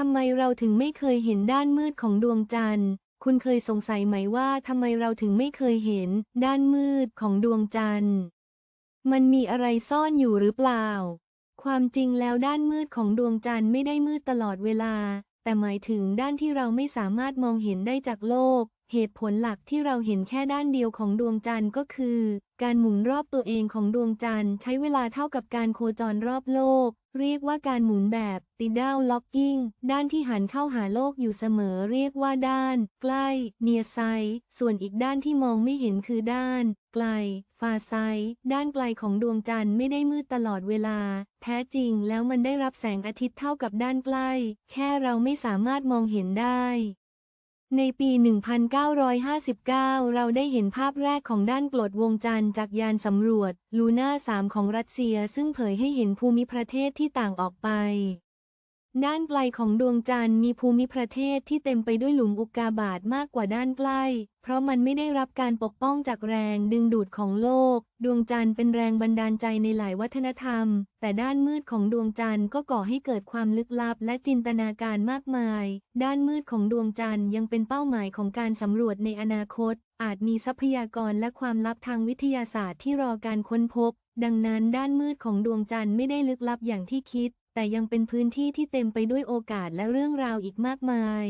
ทำไมเราถึงไม่เคยเห็นด้านมืดของดวงจันทร์ คุณเคยสงสัยไหมว่าทำไมเราถึงไม่เคยเห็นด้านมืดของดวงจันทร์ มันมีอะไรซ่อนอยู่หรือเปล่า ความจริงแล้วด้านมืดของดวงจันทร์ไม่ได้มืดตลอดเวลา แต่หมายถึงด้านที่เราไม่สามารถมองเห็นได้จากโลก เหตุผลหลักที่เราเห็นแค่ด้านเดียวของดวงจันทร์ก็คือ การหมุนรอบตัวเองของดวงจันทร์ใช้เวลาเท่ากับการโคจรรอบโลก เรียกว่าการหมุนแบบติด a ลล็อกกิ้งด้านที่หันเข้าหาโลกอยู่เสมอเรียกว่าด้าน ใกล้เนียไซส่วนอีกด้านที่มองไม่เห็นคือด้าน ไกลฟาไซด้านไกลของดวงจันทร์ไม่ได้มืดตลอดเวลา แท้จริงแล้วมันได้รับแสงอาทิตย์เท่ากับด้านใกล้ แค่เราไม่สามารถมองเห็นได้ ในปี 1959 เราได้เห็นภาพแรกของด้านกรดวงจันทร์จากยานสำรวจลูน่า 3 ของรัสเซีย ซึ่งเผยให้เห็นภูมิประเทศที่ต่างออกไป ด้านไกลของดวงจันทร์มีภูมิประเทศที่เต็มไปด้วยหลุมอุกกาบาตมากกว่าด้านใกล้ เพราะมันไม่ได้รับการปกป้องจากแรงดึงดูดของโลก ดวงจันทร์เป็นแรงบันดาลใจในหลายวัฒนธรรม แต่ด้านมืดของดวงจันทร์ก็ก่อให้เกิดความลึกลับและจินตนาการมากมาย ด้านมืดของดวงจันทร์ยังเป็นเป้าหมายของการสำรวจในอนาคตอาจมีทรัพยากรและความลับทางวิทยาศาสตร์ที่รอการค้นพบ ดังนั้นด้านมืดของดวงจันทร์ไม่ได้ลึกลับอย่างที่คิด แต่ยังเป็นพื้นที่ที่เต็มไปด้วยโอกาสและเรื่องราวอีกมากมาย